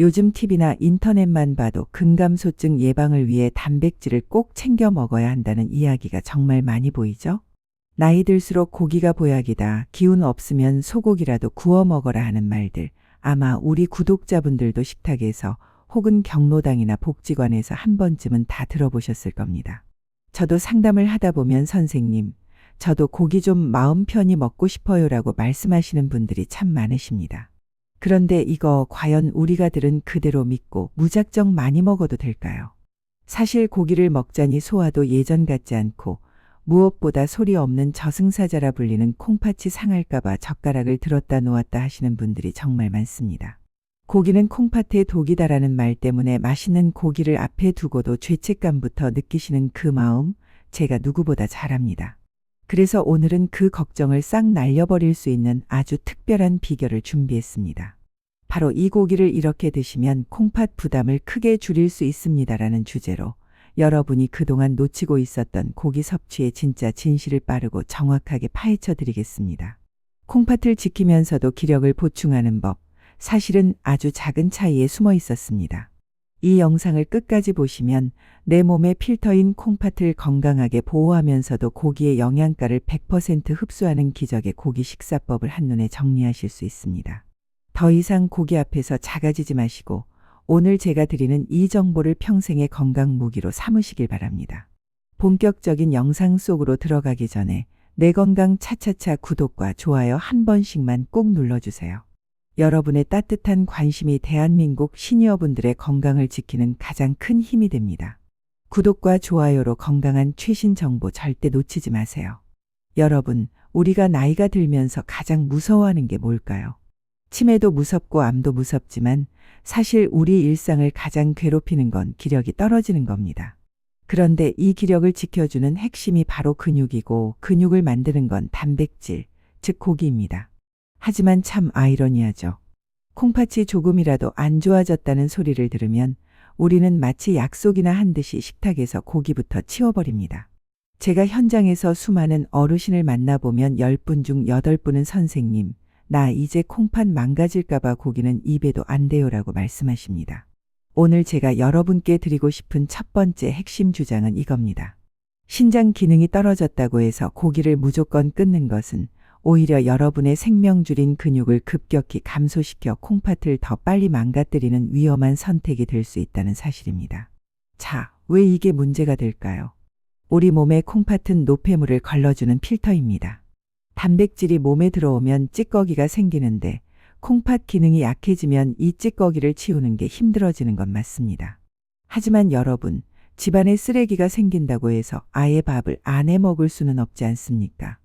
요즘 TV나 인터넷만 봐도 근감소증 예방을 위해 단백질을 꼭 챙겨 먹어야 한다는 이야기가 정말 많이 보이죠? 나이 들수록 고기가 보약이다. 기운 없으면 소고기라도 구워 먹어라 하는 말들. 아마 우리 구독자분들도 식탁에서 혹은 경로당이나 복지관에서 한 번쯤은 다 들어보셨을 겁니다. 저도 상담을 하다 보면 선생님, 저도 고기 좀 마음 편히 먹고 싶어요라고 말씀하시는 분들이 참 많으십니다. 그런데 이거 과연 우리가 들은 그대로 믿고 무작정 많이 먹어도 될까요? 사실 고기를 먹자니 소화도 예전 같지 않고 무엇보다 소리 없는 저승사자라 불리는 콩팥이 상할까봐 젓가락을 들었다 놓았다 하시는 분들이 정말 많습니다. 고기는 콩팥의 독이다라는 말 때문에 맛있는 고기를 앞에 두고도 죄책감부터 느끼시는 그 마음 제가 누구보다 잘 압니다. 그래서 오늘은 그 걱정을 싹 날려버릴 수 있는 아주 특별한 비결을 준비했습니다. 바로 이 고기를 이렇게 드시면 콩팥 부담을 크게 줄일 수 있습니다라는 주제로 여러분이 그동안 놓치고 있었던 고기 섭취의 진짜 진실을 빠르고 정확하게 파헤쳐 드리겠습니다. 콩팥을 지키면서도 기력을 보충하는 법, 사실은 아주 작은 차이에 숨어 있었습니다. 이 영상을 끝까지 보시면 내 몸의 필터인 콩팥을 건강하게 보호하면서도 고기의 영양가를 100% 흡수하는 기적의 고기 식사법을 한눈에 정리하실 수 있습니다. 더 이상 고기 앞에서 작아지지 마시고 오늘 제가 드리는 이 정보를 평생의 건강 무기로 삼으시길 바랍니다. 본격적인 영상 속으로 들어가기 전에 내 건강 차차차 구독과 좋아요 한 번씩만 꼭 눌러주세요. 여러분의 따뜻한 관심이 대한민국 시니어분들의 건강을 지키는 가장 큰 힘이 됩니다. 구독과 좋아요로 건강한 최신 정보 절대 놓치지 마세요. 여러분, 우리가 나이가 들면서 가장 무서워하는 게 뭘까요? 치매도 무섭고 암도 무섭지만 사실 우리 일상을 가장 괴롭히는 건 기력이 떨어지는 겁니다. 그런데 이 기력을 지켜주는 핵심이 바로 근육이고 근육을 만드는 건 단백질, 즉 고기입니다. 하지만 참 아이러니하죠. 콩팥이 조금이라도 안 좋아졌다는 소리를 들으면 우리는 마치 약속이나 한 듯이 식탁에서 고기부터 치워버립니다. 제가 현장에서 수많은 어르신을 만나보면 10분 중 8분은 선생님, 나 이제 콩팥 망가질까봐 고기는 입에도 안 돼요라고 말씀하십니다. 오늘 제가 여러분께 드리고 싶은 첫 번째 핵심 주장은 이겁니다. 신장 기능이 떨어졌다고 해서 고기를 무조건 끊는 것은 오히려 여러분의 생명줄인 근육을 급격히 감소시켜 콩팥을 더 빨리 망가뜨리는 위험한 선택이 될 수 있다는 사실입니다. 자, 왜 이게 문제가 될까요? 우리 몸의 콩팥은 노폐물을 걸러주는 필터입니다. 단백질이 몸에 들어오면 찌꺼기가 생기는데 콩팥 기능이 약해지면 이 찌꺼기를 치우는 게 힘들어지는 건 맞습니다. 하지만 여러분, 집안에 쓰레기가 생긴다고 해서 아예 밥을 안 해 먹을 수는 없지 않습니까?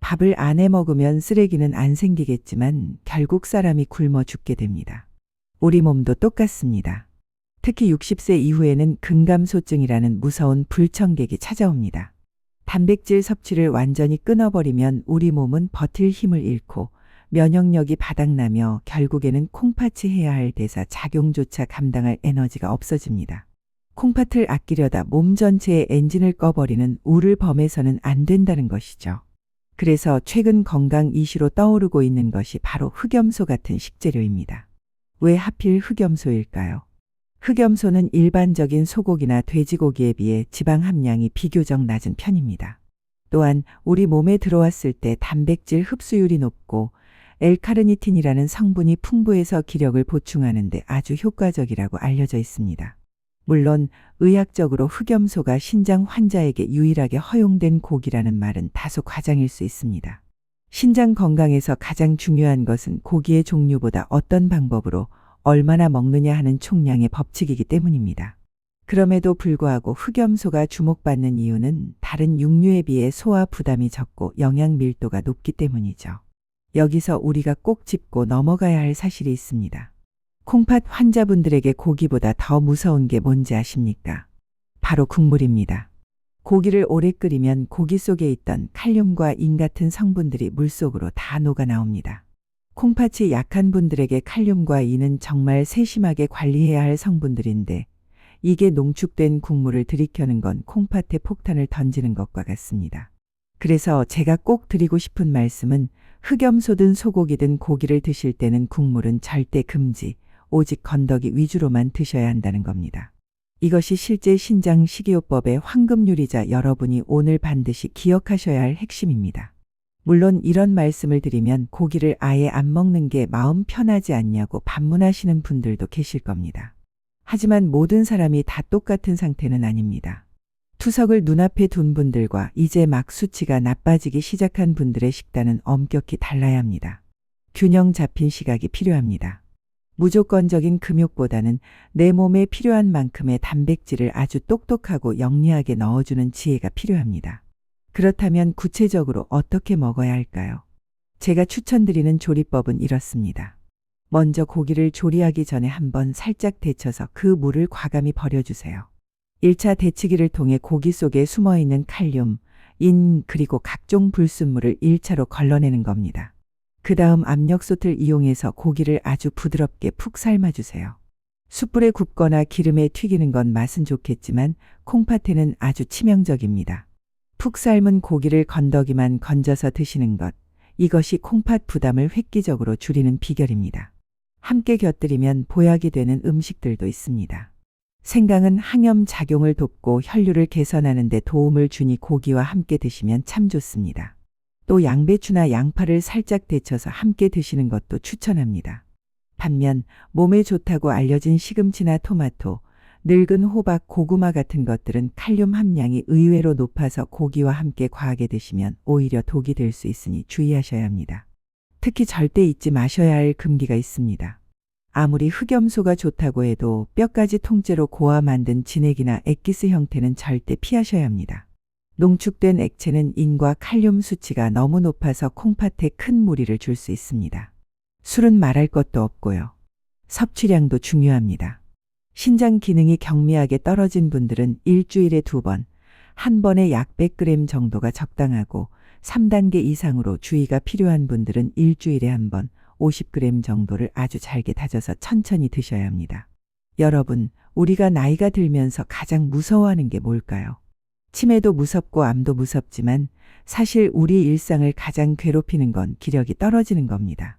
밥을 안 해 먹으면 쓰레기는 안 생기겠지만 결국 사람이 굶어 죽게 됩니다. 우리 몸도 똑같습니다. 특히 60세 이후에는 근감소증이라는 무서운 불청객이 찾아옵니다. 단백질 섭취를 완전히 끊어버리면 우리 몸은 버틸 힘을 잃고 면역력이 바닥나며 결국에는 콩팥이 해야 할 대사 작용조차 감당할 에너지가 없어집니다. 콩팥을 아끼려다 몸 전체의 엔진을 꺼버리는 우를 범해서는 안 된다는 것이죠. 그래서 최근 건강 이슈로 떠오르고 있는 것이 바로 흑염소 같은 식재료입니다. 왜 하필 흑염소일까요? 흑염소는 일반적인 소고기나 돼지고기에 비해 지방 함량이 비교적 낮은 편입니다. 또한 우리 몸에 들어왔을 때 단백질 흡수율이 높고 엘카르니틴이라는 성분이 풍부해서 기력을 보충하는데 아주 효과적이라고 알려져 있습니다. 물론 의학적으로 흑염소가 신장 환자에게 유일하게 허용된 고기라는 말은 다소 과장일 수 있습니다. 신장 건강에서 가장 중요한 것은 고기의 종류보다 어떤 방법으로 얼마나 먹느냐 하는 총량의 법칙이기 때문입니다. 그럼에도 불구하고 흑염소가 주목받는 이유는 다른 육류에 비해 소화 부담이 적고 영양 밀도가 높기 때문이죠. 여기서 우리가 꼭 짚고 넘어가야 할 사실이 있습니다. 콩팥 환자분들에게 고기보다 더 무서운 게 뭔지 아십니까? 바로 국물입니다. 고기를 오래 끓이면 고기 속에 있던 칼륨과 인 같은 성분들이 물속으로 다 녹아 나옵니다. 콩팥이 약한 분들에게 칼륨과 인은 정말 세심하게 관리해야 할 성분들인데 이게 농축된 국물을 들이켜는 건 콩팥에 폭탄을 던지는 것과 같습니다. 그래서 제가 꼭 드리고 싶은 말씀은 흑염소든 소고기든 고기를 드실 때는 국물은 절대 금지, 오직 건더기 위주로만 드셔야 한다는 겁니다. 이것이 실제 신장 식이요법의 황금률이자 여러분이 오늘 반드시 기억하셔야 할 핵심입니다. 물론 이런 말씀을 드리면 고기를 아예 안 먹는 게 마음 편하지 않냐고 반문하시는 분들도 계실 겁니다. 하지만 모든 사람이 다 똑같은 상태는 아닙니다. 투석을 눈앞에 둔 분들과 이제 막 수치가 나빠지기 시작한 분들의 식단은 엄격히 달라야 합니다. 균형 잡힌 시각이 필요합니다. 무조건적인 금욕보다는 내 몸에 필요한 만큼의 단백질을 아주 똑똑하고 영리하게 넣어주는 지혜가 필요합니다. 그렇다면 구체적으로 어떻게 먹어야 할까요? 제가 추천드리는 조리법은 이렇습니다. 먼저 고기를 조리하기 전에 한번 살짝 데쳐서 그 물을 과감히 버려주세요. 1차 데치기를 통해 고기 속에 숨어 있는 칼륨, 인, 그리고 각종 불순물을 1차로 걸러내는 겁니다. 그 다음 압력솥을 이용해서 고기를 아주 부드럽게 푹 삶아주세요. 숯불에 굽거나 기름에 튀기는 건 맛은 좋겠지만 콩팥에는 아주 치명적입니다. 푹 삶은 고기를 건더기만 건져서 드시는 것, 이것이 콩팥 부담을 획기적으로 줄이는 비결입니다. 함께 곁들이면 보약이 되는 음식들도 있습니다. 생강은 항염 작용을 돕고 혈류를 개선하는 데 도움을 주니 고기와 함께 드시면 참 좋습니다. 또 양배추나 양파를 살짝 데쳐서 함께 드시는 것도 추천합니다. 반면 몸에 좋다고 알려진 시금치나 토마토, 늙은 호박, 고구마 같은 것들은 칼륨 함량이 의외로 높아서 고기와 함께 과하게 드시면 오히려 독이 될 수 있으니 주의하셔야 합니다. 특히 절대 잊지 마셔야 할 금기가 있습니다. 아무리 흑염소가 좋다고 해도 뼈까지 통째로 고아 만든 진액이나 액기스 형태는 절대 피하셔야 합니다. 농축된 액체는 인과 칼륨 수치가 너무 높아서 콩팥에 큰 무리를 줄 수 있습니다. 술은 말할 것도 없고요. 섭취량도 중요합니다. 신장 기능이 경미하게 떨어진 분들은 일주일에 두 번, 한 번에 약 100g 정도가 적당하고 3단계 이상으로 주의가 필요한 분들은 일주일에 한 번 50g 정도를 아주 잘게 다져서 천천히 드셔야 합니다. 여러분, 우리가 나이가 들면서 가장 무서워하는 게 뭘까요? 치매도 무섭고 암도 무섭지만 사실 우리 일상을 가장 괴롭히는 건 기력이 떨어지는 겁니다.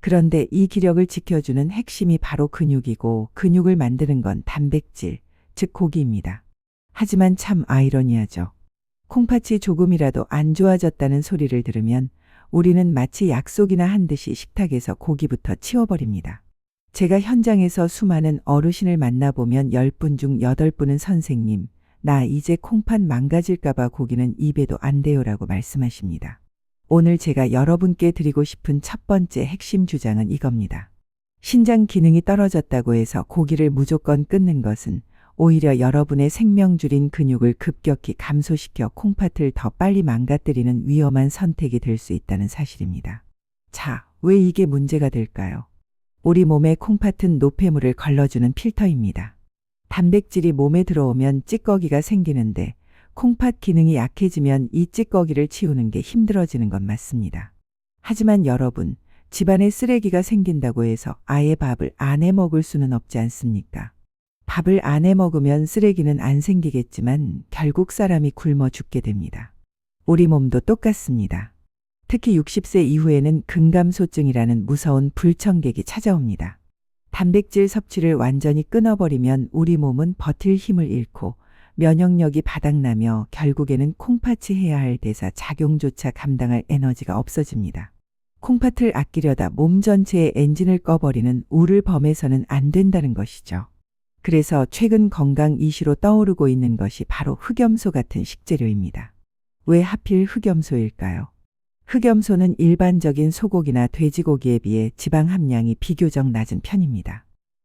그런데 이 기력을 지켜주는 핵심이 바로 근육이고 근육을 만드는 건 단백질, 즉 고기입니다. 하지만 참 아이러니하죠. 콩팥이 조금이라도 안 좋아졌다는 소리를 들으면 우리는 마치 약속이나 한 듯이 식탁에서 고기부터 치워버립니다. 제가 현장에서 수많은 어르신을 만나보면 10분 중 8분은 선생님, 나 이제 콩팥 망가질까봐 고기는 입에도 안 돼요라고 말씀하십니다. 오늘 제가 여러분께 드리고 싶은 첫 번째 핵심 주장은 이겁니다. 신장 기능이 떨어졌다고 해서 고기를 무조건 끊는 것은 오히려 여러분의 생명줄인 근육을 급격히 감소시켜 콩팥을 더 빨리 망가뜨리는 위험한 선택이 될 수 있다는 사실입니다. 자, 왜 이게 문제가 될까요? 우리 몸의 콩팥은 노폐물을 걸러주는 필터입니다. 단백질이 몸에 들어오면 찌꺼기가 생기는데 콩팥 기능이 약해지면 이 찌꺼기를 치우는 게 힘들어지는 건 맞습니다. 하지만 여러분, 집안에 쓰레기가 생긴다고 해서 아예 밥을 안 해 먹을 수는 없지 않습니까? 밥을 안 해 먹으면 쓰레기는 안 생기겠지만 결국 사람이 굶어 죽게 됩니다. 우리 몸도 똑같습니다. 특히 60세 이후에는 근감소증이라는 무서운 불청객이 찾아옵니다. 단백질 섭취를 완전히 끊어버리면 우리 몸은 버틸 힘을 잃고 면역력이 바닥나며 결국에는 콩팥이 해야 할 대사 작용조차 감당할 에너지가 없어집니다. 콩팥을 아끼려다 몸 전체의 엔진을 꺼버리는 우를 범해서는 안 된다는 것이죠. 그래서 최근 건강 이슈로 떠오르고 있는 것이 바로 흑염소 같은 식재료입니다. 왜 하필 흑염소일까요? 흑염소는 일반적인 소고기나 돼지고기에 비해 지방 함량이 비교적 낮은 편입니다.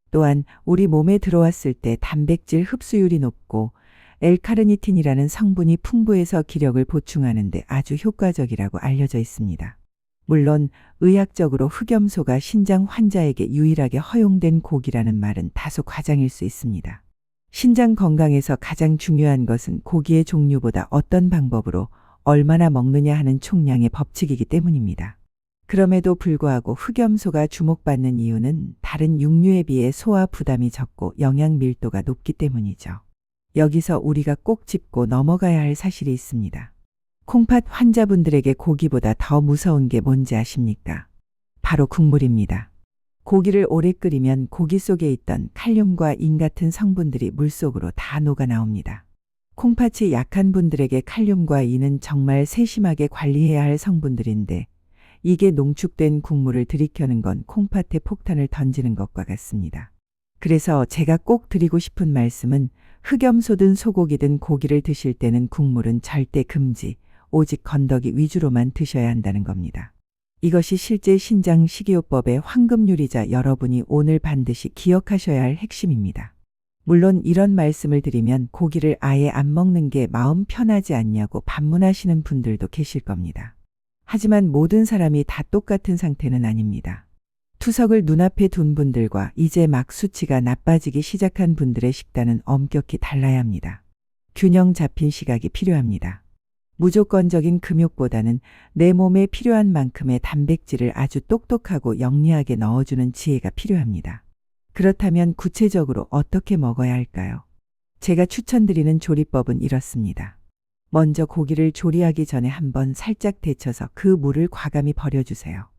또한 우리 몸에 들어왔을 때 단백질 흡수율이 높고 엘카르니틴이라는 성분이 풍부해서 기력을 보충하는데 아주 효과적이라고 알려져 있습니다. 물론 의학적으로 흑염소가 신장 환자에게 유일하게 허용된 고기라는 말은 다소 과장일 수 있습니다. 신장 건강에서 가장 중요한 것은 고기의 종류보다 어떤 방법으로 얼마나 먹느냐 하는 총량의 법칙이기 때문입니다. 그럼에도 불구하고 흑염소가 주목받는 이유는 다른 육류에 비해 소화 부담이 적고 영양 밀도가 높기 때문이죠. 여기서 우리가 꼭 짚고 넘어가야 할 사실이 있습니다. 콩팥 환자분들에게 고기보다 더 무서운 게 뭔지 아십니까? 바로 국물입니다. 고기를 오래 끓이면 고기 속에 있던 칼륨과 인 같은 성분들이 물속으로 다 녹아 나옵니다. 콩팥이 약한 분들에게 칼륨과 인은 정말 세심하게 관리해야 할 성분들인데 이게 농축된 국물을 들이켜는 건 콩팥에 폭탄을 던지는 것과 같습니다. 그래서 제가 꼭 드리고 싶은 말씀은 흑염소든 소고기든 고기를 드실 때는 국물은 절대 금지, 오직 건더기 위주로만 드셔야 한다는 겁니다. 이것이 실제 신장 식이요법의 황금률이자 여러분이 오늘 반드시 기억하셔야 할 핵심입니다. 물론 이런 말씀을 드리면 고기를 아예 안 먹는 게 마음 편하지 않냐고 반문하시는 분들도 계실 겁니다. 하지만 모든 사람이 다 똑같은 상태는 아닙니다. 투석을 눈앞에 둔 분들과 이제 막 수치가 나빠지기 시작한 분들의 식단은 엄격히 달라야 합니다. 균형 잡힌 시각이 필요합니다. 무조건적인 금욕보다는 내 몸에 필요한 만큼의 단백질을 아주 똑똑하고 영리하게 넣어주는 지혜가 필요합니다. 그렇다면 구체적으로 어떻게 먹어야 할까요? 제가 추천드리는 조리법은 이렇습니다. 먼저 고기를 조리하기 전에 한번 살짝 데쳐서 그 물을 과감히 버려주세요.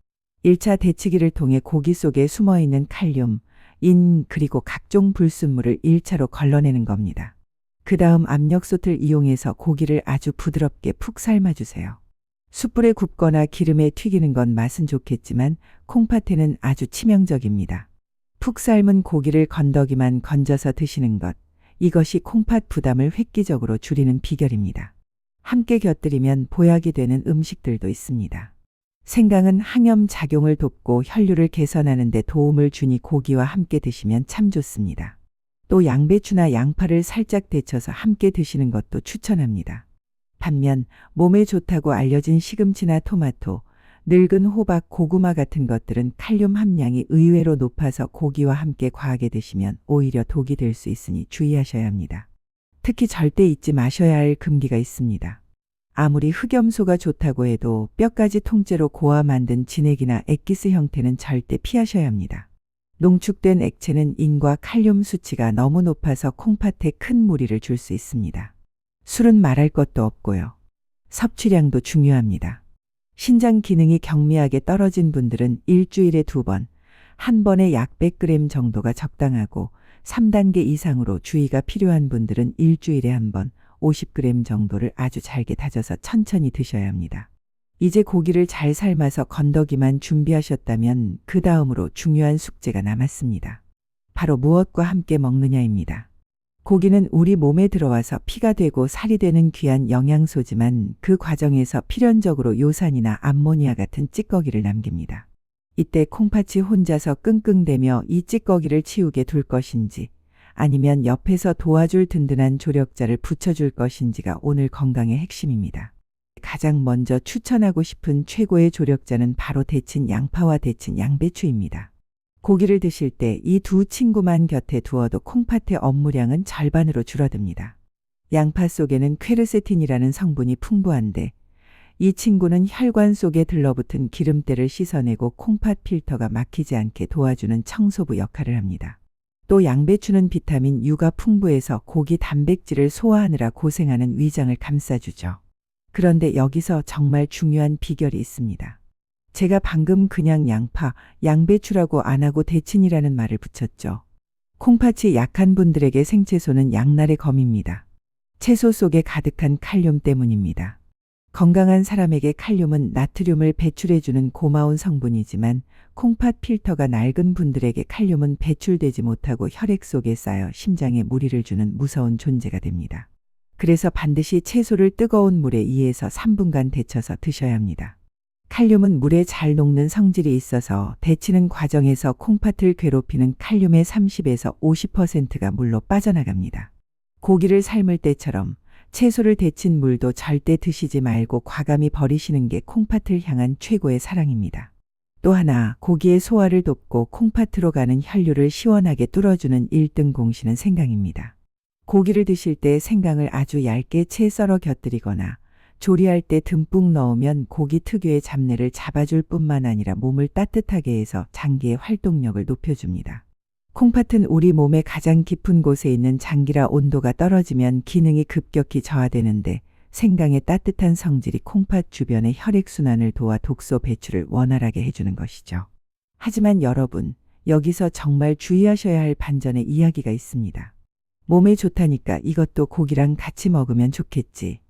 1차 데치기를 통해 고기 속에 숨어 있는 칼륨, 인, 그리고 각종 불순물을 1차로 걸러내는 겁니다. 그 다음 압력솥을 이용해서 고기를 아주 부드럽게 푹 삶아주세요. 숯불에 굽거나 기름에 튀기는 건 맛은 좋겠지만 콩팥에는 아주 치명적입니다. 푹 삶은 고기를 건더기만 건져서 드시는 것, 이것이 콩팥 부담을 획기적으로 줄이는 비결입니다. 함께 곁들이면 보약이 되는 음식들도 있습니다. 생강은 항염 작용을 돕고 혈류를 개선하는 데 도움을 주니 고기와 함께 드시면 참 좋습니다. 또 양배추나 양파를 살짝 데쳐서 함께 드시는 것도 추천합니다. 반면 몸에 좋다고 알려진 시금치나 토마토, 늙은 호박, 고구마 같은 것들은 칼륨 함량이 의외로 높아서 고기와 함께 과하게 드시면 오히려 독이 될 수 있으니 주의하셔야 합니다. 특히 절대 잊지 마셔야 할 금기가 있습니다. 아무리 흑염소가 좋다고 해도 뼈까지 통째로 고아 만든 진액이나 액기스 형태는 절대 피하셔야 합니다. 농축된 액체는 인과 칼륨 수치가 너무 높아서 콩팥에 큰 무리를 줄 수 있습니다. 술은 말할 것도 없고요. 섭취량도 중요합니다. 신장 기능이 경미하게 떨어진 분들은 일주일에 두 번, 한 번에 약 100g 정도가 적당하고 3단계 이상으로 주의가 필요한 분들은 일주일에 한 번 50g 정도를 아주 잘게 다져서 천천히 드셔야 합니다. 이제 고기를 잘 삶아서 건더기만 준비하셨다면 그 다음으로 중요한 숙제가 남았습니다. 바로 무엇과 함께 먹느냐입니다. 고기는 우리 몸에 들어와서 피가 되고 살이 되는 귀한 영양소지만 그 과정에서 필연적으로 요산이나 암모니아 같은 찌꺼기를 남깁니다. 이때 콩팥이 혼자서 끙끙대며 이 찌꺼기를 치우게 둘 것인지 아니면 옆에서 도와줄 든든한 조력자를 붙여줄 것인지가 오늘 건강의 핵심입니다. 가장 먼저 추천하고 싶은 최고의 조력자는 바로 데친 양파와 데친 양배추입니다. 고기를 드실 때 이 두 친구만 곁에 두어도 콩팥의 업무량은 절반으로 줄어듭니다. 양파 속에는 퀘르세틴이라는 성분이 풍부한데 이 친구는 혈관 속에 들러붙은 기름때를 씻어내고 콩팥 필터가 막히지 않게 도와주는 청소부 역할을 합니다. 또 양배추는 비타민 U가 풍부해서 고기 단백질을 소화하느라 고생하는 위장을 감싸주죠. 그런데 여기서 정말 중요한 비결이 있습니다. 제가 방금 그냥 양파, 양배추라고 안 하고 대친이라는 말을 붙였죠. 콩팥이 약한 분들에게 생채소는 양날의 검입니다. 채소 속에 가득한 칼륨 때문입니다. 건강한 사람에게 칼륨은 나트륨을 배출해주는 고마운 성분이지만 콩팥 필터가 낡은 분들에게 칼륨은 배출되지 못하고 혈액 속에 쌓여 심장에 무리를 주는 무서운 존재가 됩니다. 그래서 반드시 채소를 뜨거운 물에 2에서 3분간 데쳐서 드셔야 합니다. 칼륨은 물에 잘 녹는 성질이 있어서 데치는 과정에서 콩팥을 괴롭히는 칼륨의 30에서 50%가 물로 빠져나갑니다. 고기를 삶을 때처럼 채소를 데친 물도 절대 드시지 말고 과감히 버리시는 게 콩팥을 향한 최고의 사랑입니다. 또 하나 고기의 소화를 돕고 콩팥으로 가는 혈류를 시원하게 뚫어주는 1등 공신은 생강입니다. 고기를 드실 때 생강을 아주 얇게 채 썰어 곁들이거나 조리할 때 듬뿍 넣으면 고기 특유의 잡내를 잡아줄 뿐만 아니라 몸을 따뜻하게 해서 장기의 활동력을 높여줍니다. 콩팥은 우리 몸의 가장 깊은 곳에 있는 장기라 온도가 떨어지면 기능이 급격히 저하되는데 생강의 따뜻한 성질이 콩팥 주변의 혈액순환을 도와 독소 배출을 원활하게 해주는 것이죠. 하지만 여러분, 여기서 정말 주의하셔야 할 반전의 이야기가 있습니다. 몸에 좋다니까 이것도 고기랑 같이 먹으면 좋겠지.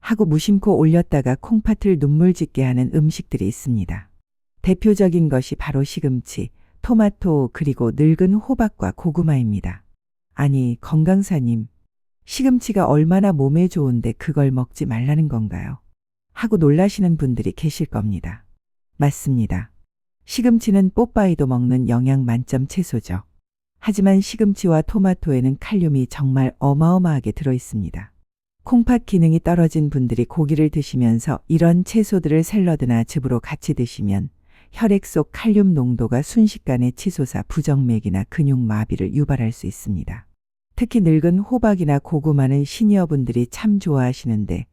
하고 무심코 올렸다가 콩팥을 눈물 짓게 하는 음식들이 있습니다. 대표적인 것이 바로 시금치, 토마토, 그리고 늙은 호박과 고구마입니다. 아니, 건강사님. 시금치가 얼마나 몸에 좋은데 그걸 먹지 말라는 건가요? 하고 놀라시는 분들이 계실 겁니다. 맞습니다. 시금치는 뽀빠이도 먹는 영양 만점 채소죠. 하지만 시금치와 토마토에는 칼륨이 정말 어마어마하게 들어 있습니다. 콩팥 기능이 떨어진 분들이 고기를 드시면서 이런 채소들을 샐러드나 즙으로 같이 드시면 혈액 속 칼륨 농도가 순식간에 치솟아 부정맥이나 근육 마비를 유발할 수 있습니다. 특히 늙은 호박이나 고구마는 시니어분들이 참 좋아하시는데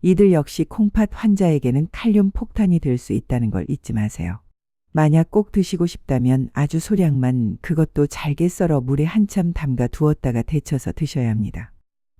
이들 역시 콩팥 환자에게는 칼륨 폭탄이 될 수 있다는 걸 잊지 마세요. 만약 꼭 드시고 싶다면 아주 소량만 그것도 잘게 썰어 물에 한참 담가 두었다가 데쳐서 드셔야 합니다.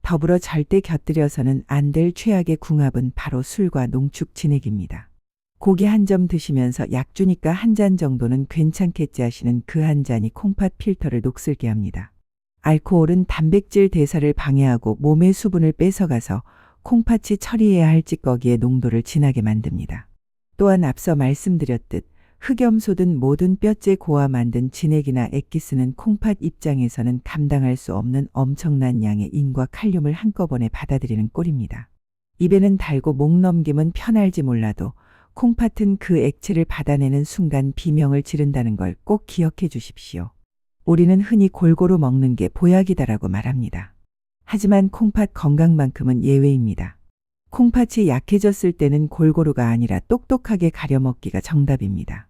더불어 절대 곁들여서는 안 될 최악의 궁합은 바로 술과 농축 진액입니다. 고기 한 점 드시면서 약 주니까 한 잔 정도는 괜찮겠지 하시는 그 한 잔이 콩팥 필터를 녹슬게 합니다. 알코올은 단백질 대사를 방해하고 몸의 수분을 뺏어가서 콩팥이 처리해야 할 찌꺼기의 농도를 진하게 만듭니다. 또한 앞서 말씀드렸듯 흑염소든 모든 뼈째 고아 만든 진액이나 액기스는 콩팥 입장에서는 감당할 수 없는 엄청난 양의 인과 칼륨을 한꺼번에 받아들이는 꼴입니다. 입에는 달고 목 넘김은 편할지 몰라도 콩팥은 그 액체를 받아내는 순간 비명을 지른다는 걸 꼭 기억해 주십시오. 우리는 흔히 골고루 먹는 게 보약이다라고 말합니다. 하지만 콩팥 건강만큼은 예외입니다. 콩팥이 약해졌을 때는 골고루가 아니라 똑똑하게 가려 먹기가 정답입니다.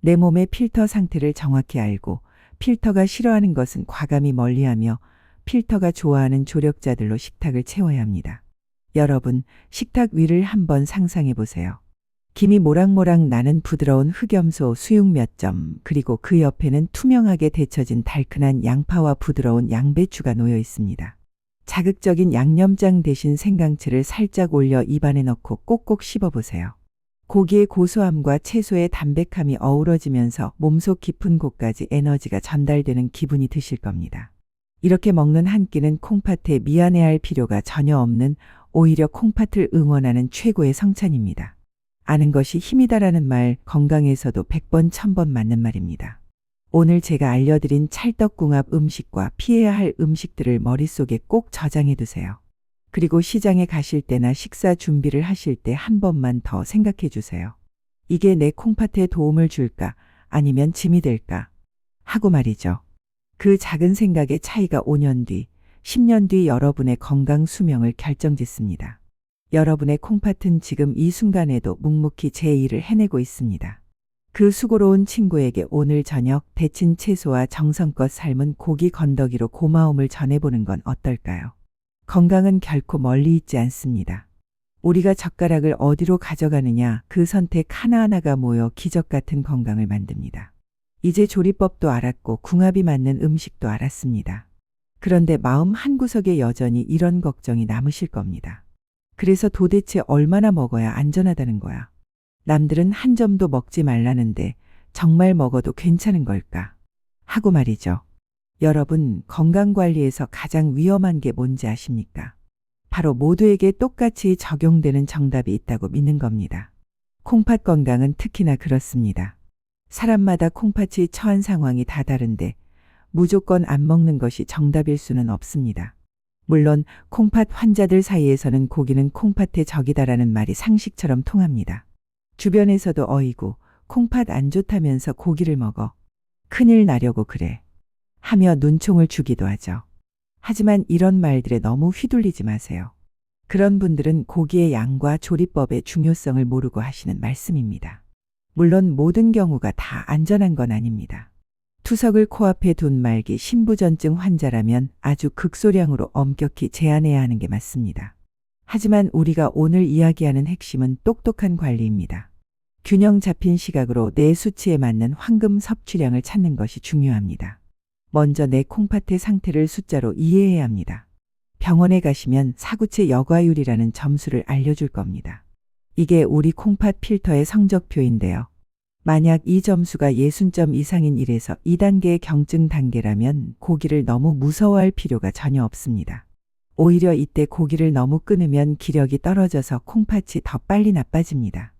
내 몸의 필터 상태를 정확히 알고 필터가 싫어하는 것은 과감히 멀리하며 필터가 좋아하는 조력자들로 식탁을 채워야 합니다. 여러분, 식탁 위를 한번 상상해 보세요. 김이 모락모락 나는 부드러운 흑염소 수육 몇 점, 그리고 그 옆에는 투명하게 데쳐진 달큰한 양파와 부드러운 양배추가 놓여 있습니다. 자극적인 양념장 대신 생강채를 살짝 올려 입안에 넣고 꼭꼭 씹어보세요. 고기의 고소함과 채소의 담백함이 어우러지면서 몸속 깊은 곳까지 에너지가 전달되는 기분이 드실 겁니다. 이렇게 먹는 한 끼는 콩팥에 미안해할 필요가 전혀 없는 오히려 콩팥을 응원하는 최고의 성찬입니다. 아는 것이 힘이다라는 말 건강에서도 100번 1000번 맞는 말입니다. 오늘 제가 알려드린 찰떡궁합 음식과 피해야 할 음식들을 머릿속에 꼭 저장해 두세요. 그리고 시장에 가실 때나 식사 준비를 하실 때 한 번만 더 생각해 주세요. 이게 내 콩팥에 도움을 줄까 아니면 짐이 될까 하고 말이죠. 그 작은 생각의 차이가 5년 뒤, 10년 뒤 여러분의 건강 수명을 결정짓습니다. 여러분의 콩팥은 지금 이 순간에도 묵묵히 제 일을 해내고 있습니다. 그 수고로운 친구에게 오늘 저녁 데친 채소와 정성껏 삶은 고기 건더기로 고마움을 전해보는 건 어떨까요? 건강은 결코 멀리 있지 않습니다. 우리가 젓가락을 어디로 가져가느냐 그 선택 하나하나가 모여 기적 같은 건강을 만듭니다. 이제 조리법도 알았고 궁합이 맞는 음식도 알았습니다. 그런데 마음 한구석에 여전히 이런 걱정이 남으실 겁니다. 그래서 도대체 얼마나 먹어야 안전하다는 거야? 남들은 한 점도 먹지 말라는데 정말 먹어도 괜찮은 걸까? 하고 말이죠. 여러분, 건강관리에서 가장 위험한 게 뭔지 아십니까? 바로 모두에게 똑같이 적용되는 정답이 있다고 믿는 겁니다. 콩팥 건강은 특히나 그렇습니다. 사람마다 콩팥이 처한 상황이 다 다른데 무조건 안 먹는 것이 정답일 수는 없습니다. 물론 콩팥 환자들 사이에서는 고기는 콩팥의 적이다라는 말이 상식처럼 통합니다. 주변에서도 어이구, 콩팥 안 좋다면서 고기를 먹어. 큰일 나려고 그래. 하며 눈총을 주기도 하죠. 하지만 이런 말들에 너무 휘둘리지 마세요. 그런 분들은 고기의 양과 조리법의 중요성을 모르고 하시는 말씀입니다. 물론 모든 경우가 다 안전한 건 아닙니다. 투석을 코앞에 둔 말기 신부전증 환자라면 아주 극소량으로 엄격히 제한해야 하는 게 맞습니다. 하지만 우리가 오늘 이야기하는 핵심은 똑똑한 관리입니다. 균형 잡힌 시각으로 내 수치에 맞는 황금 섭취량을 찾는 것이 중요합니다. 먼저 내 콩팥의 상태를 숫자로 이해해야 합니다. 병원에 가시면 사구체 여과율이라는 점수를 알려줄 겁니다. 이게 우리 콩팥 필터의 성적표인데요. 만약 이 점수가 60점 이상인 1에서 2단계의 경증 단계라면 고기를 너무 무서워할 필요가 전혀 없습니다. 오히려 이때 고기를 너무 끊으면 기력이 떨어져서 콩팥이 더 빨리 나빠집니다.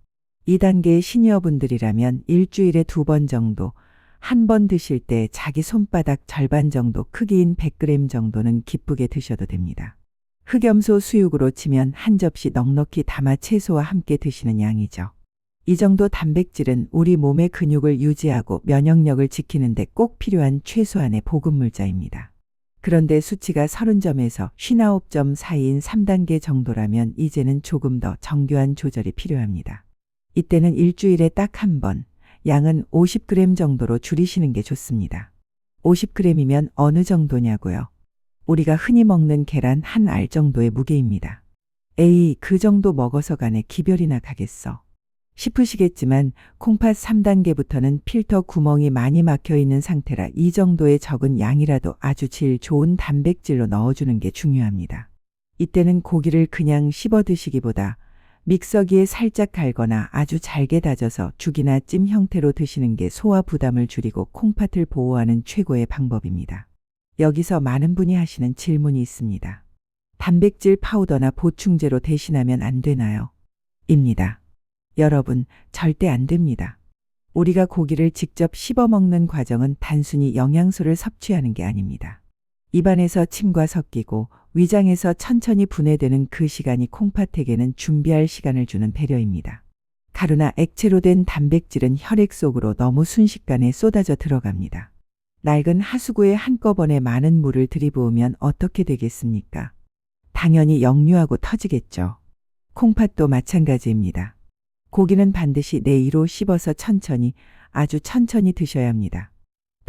2단계의 시니어분들이라면 일주일에 두 번 정도, 한 번 드실 때 자기 손바닥 절반 정도 크기인 100g 정도는 기쁘게 드셔도 됩니다. 흑염소 수육으로 치면 한 접시 넉넉히 담아 채소와 함께 드시는 양이죠. 이 정도 단백질은 우리 몸의 근육을 유지하고 면역력을 지키는데 꼭 필요한 최소한의 보급물자입니다. 그런데 수치가 30점에서 59점 사이인 3단계 정도라면 이제는 조금 더 정교한 조절이 필요합니다. 이때는 일주일에 딱 한 번, 양은 50g 정도로 줄이시는 게 좋습니다. 50g이면 어느 정도냐고요? 우리가 흔히 먹는 계란 한 알 정도의 무게입니다. 에이, 그 정도 먹어서 간에 기별이나 가겠어. 싶으시겠지만 콩팥 3단계부터는 필터 구멍이 많이 막혀 있는 상태라 이 정도의 적은 양이라도 아주 질 좋은 단백질로 넣어주는 게 중요합니다. 이때는 고기를 그냥 씹어 드시기보다 믹서기에 살짝 갈거나 아주 잘게 다져서 죽이나 찜 형태로 드시는 게 소화 부담을 줄이고 콩팥을 보호하는 최고의 방법입니다. 여기서 많은 분이 하시는 질문이 있습니다. 단백질 파우더나 보충제로 대신하면 안 되나요? 입니다. 여러분, 절대 안 됩니다. 우리가 고기를 직접 씹어 먹는 과정은 단순히 영양소를 섭취하는 게 아닙니다. 입안에서 침과 섞이고 위장에서 천천히 분해되는 그 시간이 콩팥에게는 준비할 시간을 주는 배려입니다. 가루나 액체로 된 단백질은 혈액 속으로 너무 순식간에 쏟아져 들어갑니다. 낡은 하수구에 한꺼번에 많은 물을 들이부으면 어떻게 되겠습니까? 당연히 역류하고 터지겠죠. 콩팥도 마찬가지입니다. 고기는 반드시 내 이로 씹어서 천천히, 아주 천천히 드셔야 합니다.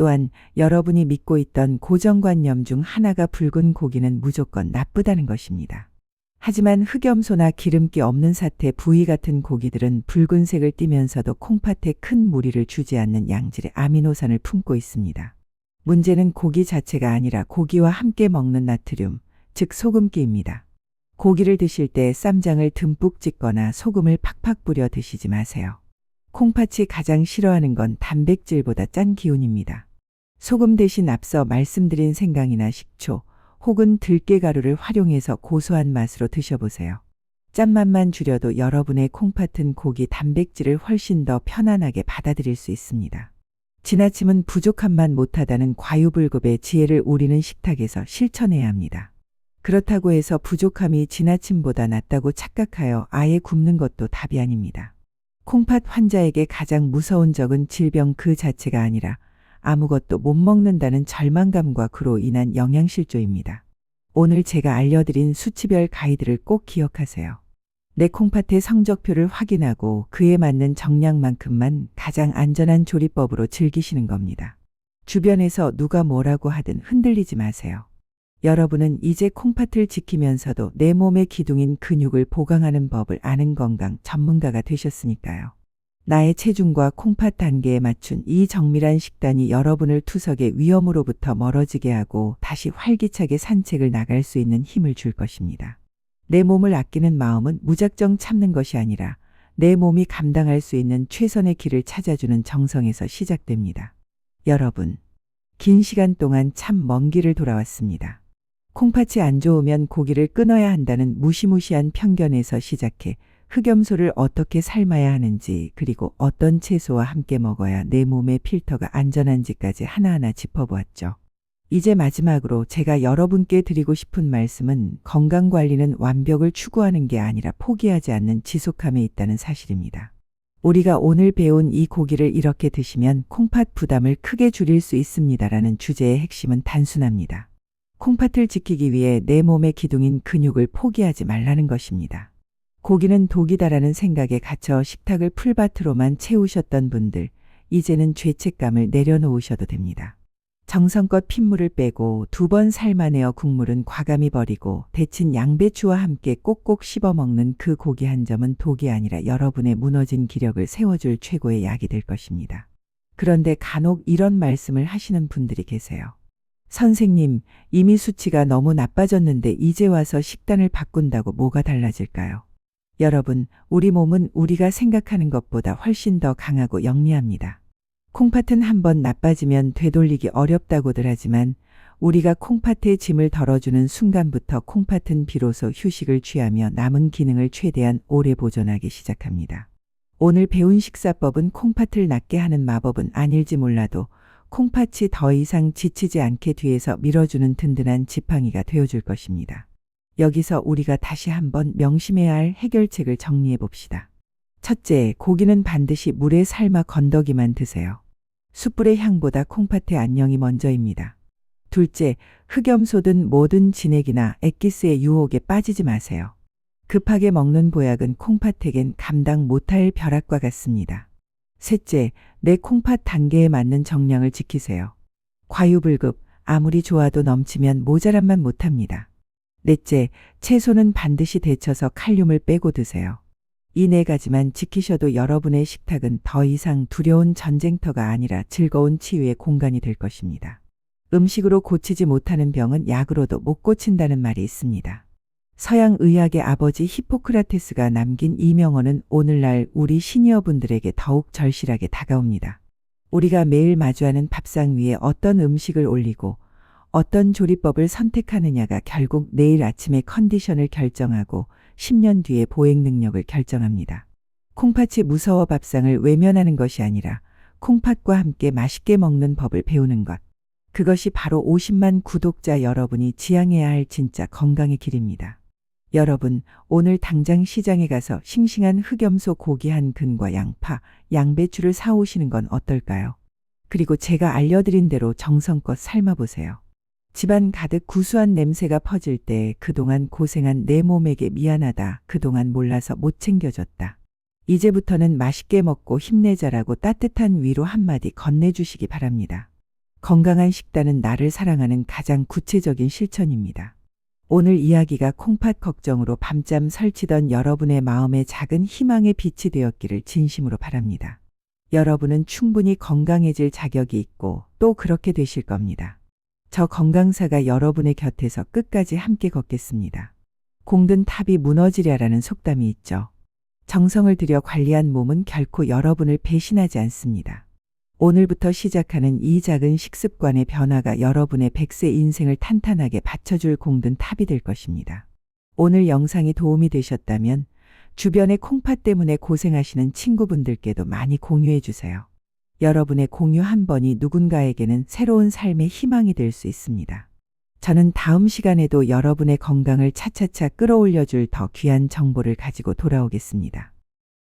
또한 여러분이 믿고 있던 고정관념 중 하나가 붉은 고기는 무조건 나쁘다는 것입니다. 하지만 흑염소나 기름기 없는 사태 부위 같은 고기들은 붉은색을 띠면서도 콩팥에 큰 무리를 주지 않는 양질의 아미노산을 품고 있습니다. 문제는 고기 자체가 아니라 고기와 함께 먹는 나트륨, 즉 소금기입니다. 고기를 드실 때 쌈장을 듬뿍 찍거나 소금을 팍팍 뿌려 드시지 마세요. 콩팥이 가장 싫어하는 건 단백질보다 짠 기운입니다. 소금 대신 앞서 말씀드린 생강이나 식초 혹은 들깨가루를 활용해서 고소한 맛으로 드셔보세요. 짠맛만 줄여도 여러분의 콩팥은 고기 단백질을 훨씬 더 편안하게 받아들일 수 있습니다. 지나침은 부족함만 못하다는 과유불급의 지혜를 우리는 식탁에서 실천해야 합니다. 그렇다고 해서 부족함이 지나침보다 낫다고 착각하여 아예 굶는 것도 답이 아닙니다. 콩팥 환자에게 가장 무서운 적은 질병 그 자체가 아니라 아무것도 못 먹는다는 절망감과 그로 인한 영양실조입니다. 오늘 제가 알려드린 수치별 가이드를 꼭 기억하세요. 내 콩팥의 성적표를 확인하고 그에 맞는 정량만큼만 가장 안전한 조리법으로 즐기시는 겁니다. 주변에서 누가 뭐라고 하든 흔들리지 마세요. 여러분은 이제 콩팥을 지키면서도 내 몸의 기둥인 근육을 보강하는 법을 아는 건강 전문가가 되셨으니까요. 나의 체중과 콩팥 단계에 맞춘 이 정밀한 식단이 여러분을 투석의 위험으로부터 멀어지게 하고 다시 활기차게 산책을 나갈 수 있는 힘을 줄 것입니다. 내 몸을 아끼는 마음은 무작정 참는 것이 아니라 내 몸이 감당할 수 있는 최선의 길을 찾아주는 정성에서 시작됩니다. 여러분, 긴 시간 동안 참 먼 길을 돌아왔습니다. 콩팥이 안 좋으면 고기를 끊어야 한다는 무시무시한 편견에서 시작해 흑염소를 어떻게 삶아야 하는지 그리고 어떤 채소와 함께 먹어야 내 몸의 필터가 안전한지까지 하나하나 짚어보았죠. 이제 마지막으로 제가 여러분께 드리고 싶은 말씀은 건강 관리는 완벽을 추구하는 게 아니라 포기하지 않는 지속함에 있다는 사실입니다. 우리가 오늘 배운 이 고기를 이렇게 드시면 콩팥 부담을 크게 줄일 수 있습니다라는 주제의 핵심은 단순합니다. 콩팥을 지키기 위해 내 몸의 기둥인 근육을 포기하지 말라는 것입니다. 고기는 독이다라는 생각에 갇혀 식탁을 풀밭으로만 채우셨던 분들, 이제는 죄책감을 내려놓으셔도 됩니다. 정성껏 핏물을 빼고 두 번 삶아내어 국물은 과감히 버리고 데친 양배추와 함께 꼭꼭 씹어 먹는 그 고기 한 점은 독이 아니라 여러분의 무너진 기력을 세워줄 최고의 약이 될 것입니다. 그런데 간혹 이런 말씀을 하시는 분들이 계세요. 선생님, 이미 수치가 너무 나빠졌는데 이제 와서 식단을 바꾼다고 뭐가 달라질까요? 여러분, 우리 몸은 우리가 생각하는 것보다 훨씬 더 강하고 영리합니다. 콩팥은 한번 나빠지면 되돌리기 어렵다고들 하지만 우리가 콩팥의 짐을 덜어주는 순간부터 콩팥은 비로소 휴식을 취하며 남은 기능을 최대한 오래 보존하기 시작합니다. 오늘 배운 식사법은 콩팥을 낫게 하는 마법은 아닐지 몰라도 콩팥이 더 이상 지치지 않게 뒤에서 밀어주는 든든한 지팡이가 되어줄 것입니다. 여기서 우리가 다시 한번 명심해야 할 해결책을 정리해 봅시다. 첫째, 고기는 반드시 물에 삶아 건더기만 드세요. 숯불의 향보다 콩팥의 안녕이 먼저입니다. 둘째, 흑염소든 모든 진액이나 액기스의 유혹에 빠지지 마세요. 급하게 먹는 보약은 콩팥에겐 감당 못할 벼락과 같습니다. 셋째, 내 콩팥 단계에 맞는 정량을 지키세요. 과유불급, 아무리 좋아도 넘치면 모자란만 못합니다. 넷째, 채소는 반드시 데쳐서 칼륨을 빼고 드세요. 이 네 가지만 지키셔도 여러분의 식탁은 더 이상 두려운 전쟁터가 아니라 즐거운 치유의 공간이 될 것입니다. 음식으로 고치지 못하는 병은 약으로도 못 고친다는 말이 있습니다. 서양 의학의 아버지 히포크라테스가 남긴 이 명언은 오늘날 우리 시니어분들에게 더욱 절실하게 다가옵니다. 우리가 매일 마주하는 밥상 위에 어떤 음식을 올리고 어떤 조리법을 선택하느냐가 결국 내일 아침의 컨디션을 결정하고 10년 뒤의 보행 능력을 결정합니다. 콩팥이 무서워 밥상을 외면하는 것이 아니라 콩팥과 함께 맛있게 먹는 법을 배우는 것. 그것이 바로 50만 구독자 여러분이 지향해야 할 진짜 건강의 길입니다. 여러분, 오늘 당장 시장에 가서 싱싱한 흑염소 고기 한 근과 양파, 양배추를 사오시는 건 어떨까요? 그리고 제가 알려드린 대로 정성껏 삶아보세요. 집안 가득 구수한 냄새가 퍼질 때 그동안 고생한 내 몸에게 미안하다. 그동안 몰라서 못 챙겨줬다. 이제부터는 맛있게 먹고 힘내자라고 따뜻한 위로 한마디 건네주시기 바랍니다. 건강한 식단은 나를 사랑하는 가장 구체적인 실천입니다. 오늘 이야기가 콩팥 걱정으로 밤잠 설치던 여러분의 마음에 작은 희망의 빛이 되었기를 진심으로 바랍니다. 여러분은 충분히 건강해질 자격이 있고 또 그렇게 되실 겁니다. 저 건강사가 여러분의 곁에서 끝까지 함께 걷겠습니다. 공든 탑이 무너지랴라는 속담이 있죠. 정성을 들여 관리한 몸은 결코 여러분을 배신하지 않습니다. 오늘부터 시작하는 이 작은 식습관의 변화가 여러분의 백세 인생을 탄탄하게 받쳐줄 공든 탑이 될 것입니다. 오늘 영상이 도움이 되셨다면 주변의 콩팥 때문에 고생하시는 친구분들께도 많이 공유해 주세요. 여러분의 공유 한 번이 누군가에게는 새로운 삶의 희망이 될 수 있습니다. 저는 다음 시간에도 여러분의 건강을 차차차 끌어올려줄 더 귀한 정보를 가지고 돌아오겠습니다.